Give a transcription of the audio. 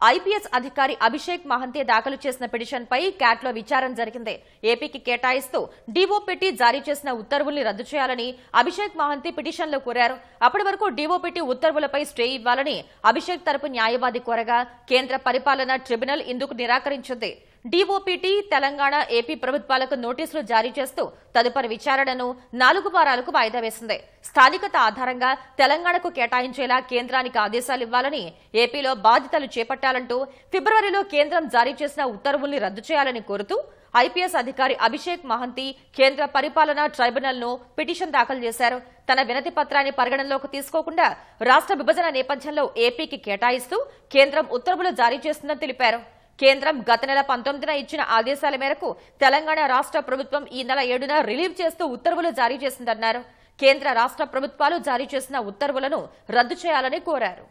IPS అధికారి అభిషేక్ మహంతి దాఖలు చేసిన పిటిషన్పై క్యాట్లో విచారణ జరిగింది. ఏపీకి కేటాయిస్తూ డీఓపీటీ జారీ చేసిన ఉత్తర్వుల్ని రద్దు చేయాలని అభిషేక్ మహంతి పిటిషన్లో కోరారు. అప్పటి వరకు డీఓపీటీ ఉత్తర్వులపై స్టే ఇవ్వాలని అభిషేక్ తరపు న్యాయవాది కోరగా కేంద్ర పరిపాలనా ట్రిబ్యునల్ ఇందుకు నిరాకరించింది. డీఓపీటీ తెలంగాణ ఏపీ ప్రభుత్వాలకు నోటీసులు జారీ చేస్తూ తదుపరి విచారణను నాలుగు వారాలకు వాయిదా వేసింది. స్థానికత ఆధారంగా తెలంగాణకు కేటాయించేలా కేంద్రానికి ఆదేశాలు ఇవ్వాలని ఏపీలో బాధ్యతలు చేపట్టాలంటూ ఫిబ్రవరిలో కేంద్రం జారీ చేసిన ఉత్తర్వుల్ని రద్దు చేయాలని కోరుతూ ఐపీఎస్ అధికారి అభిషేక్ మహంతి కేంద్ర పరిపాలనా ట్రైబ్యునల్ను పిటిషన్ దాఖలు చేశారు. తన వినతి పత్రాన్ని పరిగణనలోకి తీసుకోకుండా రాష్ట్ర విభజన నేపథ్యంలో ఏపీకి కేటాయిస్తూ కేంద్రం ఉత్తర్వులు జారీ చేస్తుందని తెలిపారు. కేంద్రం గత నెల పంతొమ్మిదిన ఇచ్చిన ఆదేశాల మేరకు తెలంగాణ రాష్ట్ర ప్రభుత్వం ఈ నెల ఏడున రిలీవ్ చేస్తూ ఉత్తర్వులు జారీ చేసిందన్నారు. కేంద్ర రాష్ట్ర ప్రభుత్వాలు జారీ చేసిన ఉత్తర్వులను రద్దు చేయాలని కోరారు.